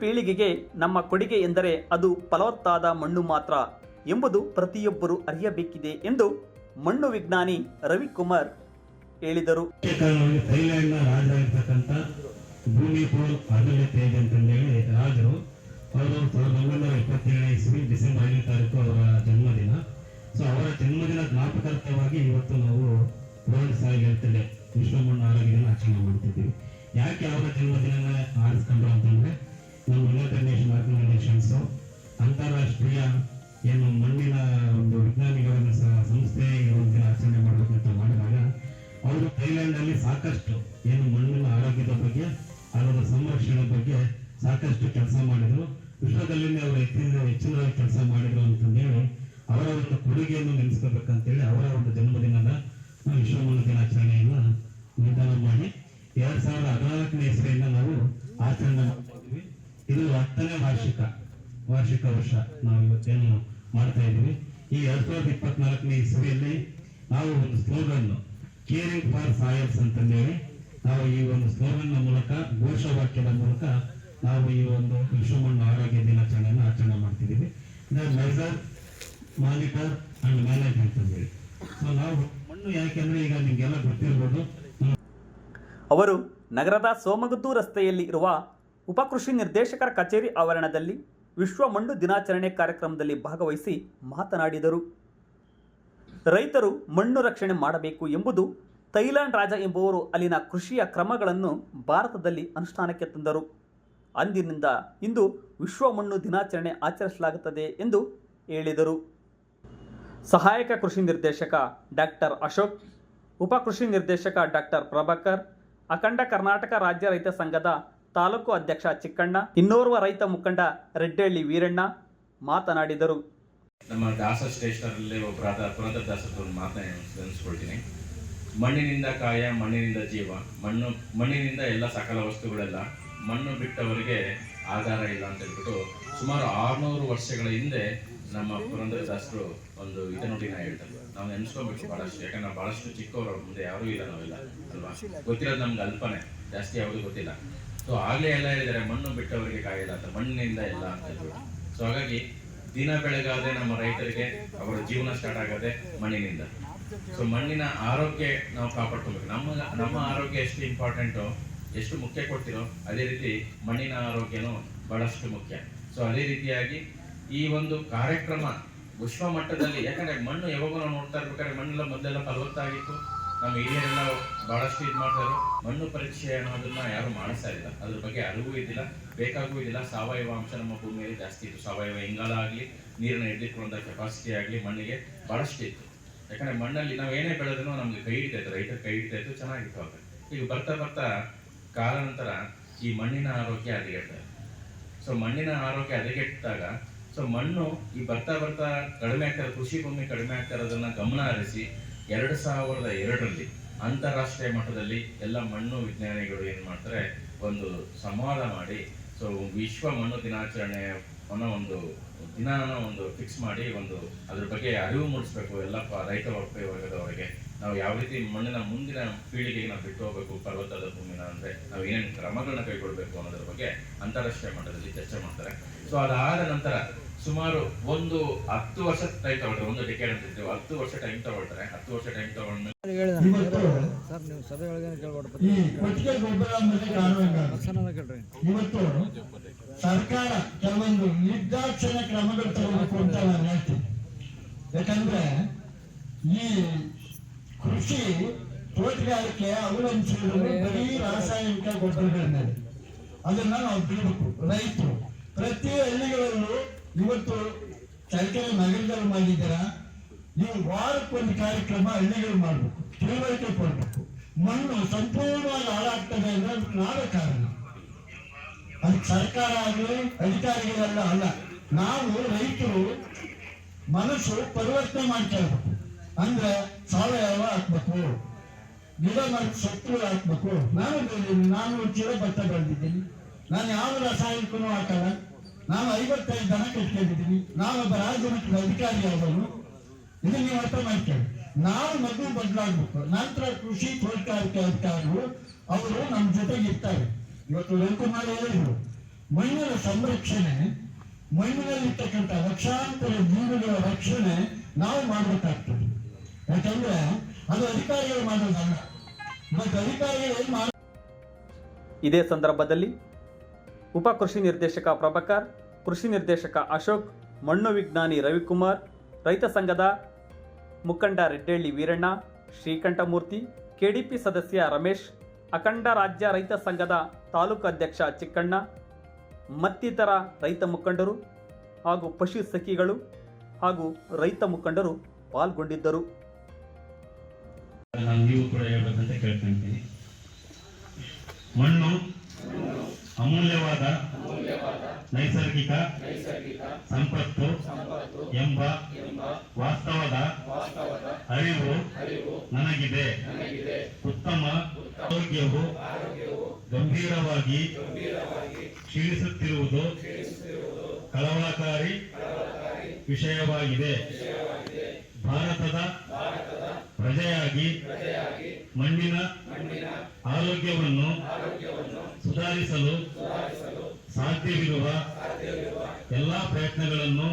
ಪೀಳಿಗೆಗೆ ನಮ್ಮ ಕೊಡುಗೆ ಎಂದರೆ ಅದು ಫಲವತ್ತಾದ ಮಣ್ಣು ಮಾತ್ರ ಎಂಬುದು ಪ್ರತಿಯೊಬ್ಬರು ಅರಿಯಬೇಕಿದೆ ಎಂದು ಮಣ್ಣು ವಿಜ್ಞಾನಿ ರವಿಕುಮಾರ್ ಹೇಳಿದರು. ಸೊ ಅವರ ಜನ್ಮದಿನ. ಜ್ಞಾಪಕಾರ್ಥವಾಗಿ ಇವತ್ತು ನಾವು ಹೇಳ್ತೇವೆ ವಿಶ್ವ ಮಣ್ಣು ಯಾಕೆ ಅವರ ಜನ್ಮದಿನ ಆರಿಸ್ಕೊಂಡ್ರು ಅಂತಂದ್ರೆ ನಮ್ಮ ಯುನೈಟೆಡ್ ನೇಷನ್ ಅಂತಾರಾಷ್ಟ್ರೀಯ ಏನು ಮಣ್ಣಿನ ಒಂದು ವಿಜ್ಞಾನಿಗಳನ್ನು ಸಂಸ್ಥೆ ದಿನ ಆಚರಣೆ ಮಾಡಬೇಕಂತ ಮಾಡಿದಾಗ ಅವರು ಥೈಲ್ಯಾಂಡ್ ಅಲ್ಲಿ ಸಾಕಷ್ಟು ಏನು ಮಣ್ಣಿನ ಆರೋಗ್ಯದ ಬಗ್ಗೆ, ಅದರ ಸಂರಕ್ಷಣೆ ಬಗ್ಗೆ ಸಾಕಷ್ಟು ಕೆಲಸ ಮಾಡಿದ್ರು. ವಿಶ್ವದಲ್ಲಿ ಅವರು ಹೆಚ್ಚಿನ ಹೆಚ್ಚಿನ ಕೆಲಸ ಮಾಡಿದ್ರು ಅಂತಂದೇಳಿ ಅವರ ಒಂದು ಕೊಡುಗೆಯನ್ನು ನೆನೆಸ್ಕೋಬೇಕಂತೇಳಿ ಅವರ ಒಂದು ಜನ್ಮದಿನದ ದಿನದ ವಿಶ್ವ ಮಣ್ಣು ದಿನಾಚರಣೆಯನ್ನು ನಿರ್ಧಾರ ಮಾಡಿ ಎರಡ್ ಸಾವಿರದ ಹದಿನಾಲ್ಕನೇ ಇಸ್ವಿಯಿಂದ ನಾವು ಆಚರಣೆ ಮಾಡ್ತಾ ಇದು ಹತ್ತನೇ ವಾರ್ಷಿಕ ವಾರ್ಷಿಕ ವರ್ಷ ನಾವು ಇವತ್ತೇನು ಮಾಡ್ತಾ ಇದ್ವಿ ಈ ಎರಡ್ ಸಾವಿರದ ಇಪ್ಪತ್ನಾಲ್ಕನೇ ಇಸ್ವಿಯಲ್ಲಿ ನಾವು ಒಂದು ಸ್ಲೋಗನ್ ಕೇರಿಂಗ್ ಫಾರ್ ಸಾಯಲ್ಸ್ ಅಂತಂದೇಳಿ, ನಾವು ಈ ಒಂದು ಸ್ಲೋಗನ್ ಮೂಲಕ, ಘೋಷವಾಕ್ಯದ ಮೂಲಕ ನಾವು ಈ ಒಂದು ವಿಶ್ವಮಣ್ಣ ಆರೋಗ್ಯ ದಿನಾಚರಣೆಯನ್ನು ಆಚರಣೆ ಮಾಡ್ತಿದ್ದೀವಿ. ಮೆಜರ್ ಮಾನಿಟರ್ ಅಂಡ್ ಮ್ಯಾನೇಜ್ ಅಂತಂದೇಳಿ. ಸೊ ನಾವು ಮಣ್ಣು ಯಾಕೆಂದ್ರೆ ಈಗ ನಿಮ್ಗೆಲ್ಲ ಗೊತ್ತಿರ್ಬೋದು ಅವರು ನಗರದ ಸೋಮಗದ್ದು ರಸ್ತೆಯಲ್ಲಿ ಇರುವ ಉಪಕೃಷಿ ನಿರ್ದೇಶಕರ ಕಚೇರಿ ಆವರಣದಲ್ಲಿ ವಿಶ್ವ ಮಣ್ಣು ದಿನಾಚರಣೆ ಕಾರ್ಯಕ್ರಮದಲ್ಲಿ ಭಾಗವಹಿಸಿ ಮಾತನಾಡಿದರು. ರೈತರು ಮಣ್ಣು ರಕ್ಷಣೆ ಮಾಡಬೇಕು ಎಂಬುದು ಥೈಲ್ಯಾಂಡ್ ರಾಜ ಎಂಬುವರು ಅಲ್ಲಿನ ಕೃಷಿಯ ಕ್ರಮಗಳನ್ನು ಭಾರತದಲ್ಲಿ ಅನುಷ್ಠಾನಕ್ಕೆ ತಂದರು. ಅಂದಿನಿಂದ ಇಂದು ವಿಶ್ವ ಮಣ್ಣು ದಿನಾಚರಣೆ ಆಚರಿಸಲಾಗುತ್ತದೆ ಎಂದು ಹೇಳಿದರು. ಸಹಾಯಕ ಕೃಷಿ ನಿರ್ದೇಶಕ ಡಾಕ್ಟರ್ ಅಶೋಕ್ ಉಪಕೃಷಿ ನಿರ್ದೇಶಕ ಡಾಕ್ಟರ್ ಪ್ರಭಾಕರ್ ಅಖಂಡ ಕರ್ನಾಟಕ ರಾಜ್ಯ ರೈತ ಸಂಘದ ತಾಲೂಕು ಅಧ್ಯಕ್ಷ ಚಿಕ್ಕಣ್ಣ, ಇನ್ನೋರ್ವ ರೈತ ಮುಖಂಡ ರೆಡ್ಡಳ್ಳಿ ವೀರಣ್ಣ ಮಾತನಾಡಿದರು. ನಮ್ಮ ದಾಸ ಶ್ರೇಷ್ಠರಲ್ಲಿ ಒಬ್ಬರಾದ ಪುರಂದರದಾಸರ ಒಂದು ಮಾತನಾಡಿ ಮಣ್ಣಿನಿಂದ ಕಾಯ, ಮಣ್ಣಿನಿಂದ ಜೀವ, ಮಣ್ಣು, ಮಣ್ಣಿನಿಂದ ಎಲ್ಲ ಸಕಲ ವಸ್ತುಗಳೆಲ್ಲ ಮಣ್ಣು ಬಿಟ್ಟವರಿಗೆ ಆಧಾರ ಇಲ್ಲ ಅಂತ ಹೇಳ್ಬಿಟ್ಟು ಸುಮಾರು ಆರ್ನೂರು ವರ್ಷಗಳ ಹಿಂದೆ ನಮ್ಮ ಪುರಂದರದಾಸರು ಒಂದು ಇದನುಡಿನ ಹೇಳ್ತಾರೆ ನಾವು ನೆನೆಸ್ಕೊಬೇಕು ಬಹಳಷ್ಟು, ಯಾಕಂದ್ರೆ ಬಹಳಷ್ಟು ಚಿಕ್ಕವರು, ಮುಂದೆ ಯಾರೂ ಇಲ್ಲ ನಾವೆಲ್ಲ, ಅಲ್ವಾ? ಗೊತ್ತಿರೋದು ನಮ್ಗೆ ಅಲ್ಪನೆ, ಜಾಸ್ತಿ ಯಾವುದು ಗೊತ್ತಿಲ್ಲ. ಸೊ ಆಗ್ಲೇ ಎಲ್ಲ ಹೇಳಿದರೆ ಮಣ್ಣು ಬಿಟ್ಟವರಿಗೆ ಕಾಯಿಲ್ಲ ಅಂತ, ಮಣ್ಣಿನಿಂದ ಎಲ್ಲ ಅಂತ ಹೇಳ್ಬಿಟ್ಟು. ಸೊ ಹಾಗಾಗಿ ದಿನ ಬೆಳಗಾದ್ರೆ ನಮ್ಮ ರೈತರಿಗೆ ಅವರ ಜೀವನ ಸ್ಟಾರ್ಟ್ ಆಗದೆ ಮಣ್ಣಿನಿಂದ. ಸೊ ಮಣ್ಣಿನ ಆರೋಗ್ಯ ನಾವು ಕಾಪಾಡ್ಕೊಬೇಕು. ನಮ್ಮ ನಮ್ಮ ಆರೋಗ್ಯ ಎಷ್ಟು ಇಂಪಾರ್ಟೆಂಟು ಎಷ್ಟು ಮುಖ್ಯ ಕೊಡ್ತಿರೋ, ಅದೇ ರೀತಿ ಮಣ್ಣಿನ ಆರೋಗ್ಯನೂ ಬಹಳಷ್ಟು ಮುಖ್ಯ. ಸೊ ಅದೇ ರೀತಿಯಾಗಿ ಈ ಒಂದು ಕಾರ್ಯಕ್ರಮ ವಿಶ್ವ ಮಟ್ಟದಲ್ಲಿ, ಯಾಕಂದ್ರೆ ಮಣ್ಣು ಯಾವಾಗೂ ನಾವು ನೋಡ್ತಾ ಇರ್ಬೇಕಾದ್ರೆ ಮಣ್ಣೆಲ್ಲ ಮೊದಲೆಲ್ಲ ಫಲವತ್ತಾಗಿತ್ತು. ನಮ್ಮ ಹಿರಿಯರೆಲ್ಲ ಬಹಳಷ್ಟು ಇದು ಮಾಡ್ತಾರೆ. ಮಣ್ಣು ಪರೀಕ್ಷೆ ಅನ್ನೋದನ್ನ ಯಾರು ಮಾಡಿಸ್ತಾ ಇಲ್ಲ. ಅದ್ರ ಬಗ್ಗೆ ಅರಿವು ಇದಿಲ್ಲ ಬೇಕಾಗೂ ಇದಿಲ್ಲ. ಸಾವಯವ ಅಂಶ ನಮ್ಮ ಭೂಮಿಯಲ್ಲಿ ಜಾಸ್ತಿ ಇತ್ತು. ಸಾವಯವ ಇಂಗಾಲ ಆಗಲಿ, ನೀರನ್ನ ಹಿಡಿದುಕೊಳ್ಳುವಂಥ ಕೆಪಾಸಿಟಿ ಆಗಲಿ ಮಣ್ಣಿಗೆ ಬಹಳಷ್ಟು ಇತ್ತು. ಯಾಕಂದ್ರೆ ಮಣ್ಣಲ್ಲಿ ನಾವು ಏನೇ ಬೆಳೆದ್ರೂ ನಮ್ಗೆ ಕೈ ಹಿಡಿತಾ ಇತ್ತು ರೈತರ ಕೈ ಹಿಡಿತಾ ಇತ್ತು ಚೆನ್ನಾಗಿತ್ತು ಅವಾಗ ಈಗ ಬರ್ತಾ ಬರ್ತಾ ಕಾಲಾನಂತರ ಈ ಮಣ್ಣಿನ ಆರೋಗ್ಯ ಹದಗೆಡ್ತಾ ಸೊ ಮಣ್ಣಿನ ಆರೋಗ್ಯ ಹದಗೆಟ್ಟಾಗ ಸೊ ಮಣ್ಣು ಈ ಬರ್ತಾ ಬರ್ತಾ ಕಡಿಮೆ ಆಗ್ತಾರೆ, ಕೃಷಿ ಭೂಮಿ ಕಡಿಮೆ ಆಗ್ತಾ ಇರೋದನ್ನ ಗಮನ ಹರಿಸಿ ಎರಡು ಸಾವಿರದ ಎರಡರಲ್ಲಿ ಅಂತಾರಾಷ್ಟ್ರೀಯ ಮಟ್ಟದಲ್ಲಿ ಎಲ್ಲ ಮಣ್ಣು ವಿಜ್ಞಾನಿಗಳು ಏನು ಮಾಡ್ತಾರೆ, ಒಂದು ಸಂವಾದ ಮಾಡಿ ಸೊ ವಿಶ್ವ ಮಣ್ಣು ದಿನಾಚರಣೆ ಅನ್ನೋ ಒಂದು ದಿನಾನ ಒಂದು ಫಿಕ್ಸ್ ಮಾಡಿ ಒಂದು ಅದ್ರ ಬಗ್ಗೆ ಅರಿವು ಮೂಡಿಸ್ಬೇಕು, ಎಲ್ಲ ರೈತ ವರ್ಗ ವರ್ಗದವರಿಗೆ ನಾವು ಯಾವ ರೀತಿ ಮಣ್ಣಿನ ಮುಂದಿನ ಪೀಳಿಗೆಗೆ ನಾವು ಬಿಟ್ಟು ಹೋಗ್ಬೇಕು, ಪರ್ವತದ ಭೂಮಿನ ಅಂದ್ರೆ ನಾವು ಏನೇನು ಕ್ರಮಗಳನ್ನ ಕೈಗೊಳ್ಬೇಕು ಅನ್ನೋದ್ರ ಬಗ್ಗೆ ಅಂತಾರಾಷ್ಟ್ರೀಯ ಮಟ್ಟದಲ್ಲಿ ಚರ್ಚೆ ಮಾಡ್ತಾರೆ. ಸೊ ಅದಾದ ನಂತರ ಸುಮಾರು ಒಂದು ಹತ್ತು ವರ್ಷ ಟೈಮ್ ತಗೊಳ್ತಾರೆ ಒಂದು ಟಿಕೆಟ್ ಅಂತ ಇರ್ತೀವಿ ಹತ್ತು ವರ್ಷ ಟೈಮ್ ತಗೊಳ್ತಾರೆ. ಹತ್ತು ವರ್ಷ ಟೈಮ್ ತಗೊಂಡ್ಮೇಲೆ ಸರ್ಕಾರ ಕೆಲವೊಂದು ನಿರ್ದಾಕ್ಷಿಣ್ಯ ಕ್ರಮಗಳು ತಗೋಬೇಕು ಅಂತ ನಾನು ಹೇಳ್ತೀನಿ. ಯಾಕಂದ್ರೆ ಈ ಕೃಷಿ ತೋಟಗಾರಿಕೆ ಅವಲಂಬಿಸಿದ್ರು ಬರೀ ರಾಸಾಯನಿಕ ಗೊಬ್ಬರಗಳ ಮೇಲೆ. ಅದನ್ನ ನಾವು ಬಿಡಬೇಕು. ರೈತರು ಪ್ರತಿ ಹಳ್ಳಿಗಳಲ್ಲೂ ಇವತ್ತು ಚಳ್ಳಕೆರೆ ನಗರದಲ್ಲಿ ಮಾಡಿದ್ದೀರಾ? ನೀವು ವಾರಕ್ಕೊಂದು ಕಾರ್ಯಕ್ರಮ ಹಳ್ಳಿಗಳು ಮಾಡಬೇಕು, ತಿಳುವಳಿಕೆ ಕೊಡಬೇಕು. ಮಣ್ಣು ಸಂಪೂರ್ಣವಾಗಿ ಹಾಳಾಗ್ತದೆ ಅನ್ನೋದು ನಾವೇ ಕಾರಣ. ಅದಕ್ಕೆ ಸರ್ಕಾರ ಆಗಲಿ, ಅಧಿಕಾರಿಗಳೆಲ್ಲ, ಅಲ್ಲ. ನಾವು ರೈತರು ಮನಸ್ಸು ಪರಿವರ್ತನೆ ಮಾಡ್ಕೊಳ್ಬೇಕು ಅಂದ್ರೆ ಸಾವಯವ ಹಾಕ್ಬೇಕು, ಗಿಡ ಮರ ಸೊಪ್ಪು ಹಾಕ್ಬೇಕು. ನಾನು ನಾನು ಚಿರ ಭತ್ತ ಬೆಳೆದಿದ್ದೀನಿ. ನಾನು ಯಾವ ರಾಸಾಯನಿಕನೂ ಹಾಕಲ್ಲ. ನಾನು ಐವತ್ತೈದು ದನ ಕಟ್ಕೊಂಡಿದ್ದೀವಿ ನಾವೊಬ್ಬ ಒಬ್ಬ ರಾಜಮಟ್ಟದ ಅಧಿಕಾರಿ ಅವರು ಇದನ್ನ ನೀವು ಅರ್ಥ ಮಾಡ್ಕೊಳ್ಳಿ. ನಾವು ಮಗು ಬದಲಾಗಬೇಕು. ನಂತರ ಕೃಷಿ, ತೋಟಗಾರಿಕೆ ಅಧಿಕಾರಿಗಳು, ಅವರು ನಮ್ಮ ಜೊತೆಗೆ ಇರ್ತಾರೆ. ಇವತ್ತು ರವಿಕುಮಾರ್ ಹೇಳಿದ್ರು ಮಣ್ಣಿನ ಸಂರಕ್ಷಣೆ, ಮಣ್ಣಿನಲ್ಲಿರ್ತಕ್ಕಂಥ ಲಕ್ಷಾಂತರ ಜೀವಿಗಳ ರಕ್ಷಣೆ ನಾವು ಮಾಡಬೇಕಾಗ್ತದೆ. ಯಾಕಂದ್ರೆ ಅದು ಅಧಿಕಾರಿಗಳು ಮಾಡೋದಲ್ಲ. ಇವತ್ತು ಅಧಿಕಾರಿಗಳು ಮಾಡ ಇದೇ ಸಂದರ್ಭದಲ್ಲಿ ಉಪ ಕೃಷಿ ನಿರ್ದೇಶಕ ಪ್ರಭಾಕರ್, ಕೃಷಿ ನಿರ್ದೇಶಕ ಅಶೋಕ್, ಮಣ್ಣು ವಿಜ್ಞಾನಿ ರವಿಕುಮಾರ್, ರೈತ ಸಂಘದ ಮುಖಂಡ ರೆಡ್ಡಳ್ಳಿ ವೀರಣ್ಣ, ಶ್ರೀಕಂಠಮೂರ್ತಿ, ಕೆಡಿಪಿ ಸದಸ್ಯ ರಮೇಶ್, ಅಖಂಡ ರಾಜ್ಯ ರೈತ ಸಂಘದ ತಾಲೂಕು ಅಧ್ಯಕ್ಷ ಚಿಕ್ಕಣ್ಣ, ಮತ್ತಿತರ ರೈತ ಮುಖಂಡರು ಹಾಗೂ ಪಶು ಸಖಿಗಳು ಹಾಗೂ ರೈತ ಮುಖಂಡರು ಪಾಲ್ಗೊಂಡಿದ್ದರು. ಮಣ್ಣು ಅಮೂಲ್ಯವಾದ, ನೈಸರ್ಗಿಕ, ಸಂಪತ್ತು ಎಂಬ ವಾಸ್ತವದ ಅರಿವು ನನಗಿದೆ. ಉತ್ತಮ ಆರೋಗ್ಯವು ಗಂಭೀರವಾಗಿ ಕ್ಷೀಣಿಸುತ್ತಿರುವುದು ಕಳವಳಕಾರಿ ವಿಷಯವಾಗಿದೆ. ಭಾರತದ ಪ್ರಜೆಯಾಗಿ ಮಣ್ಣಿನ ಆರೋಗ್ಯವನ್ನು ಸುಧಾರಿಸಲು ಸಾಧ್ಯವಿರುವ ಎಲ್ಲಾ ಪ್ರಯತ್ನಗಳನ್ನು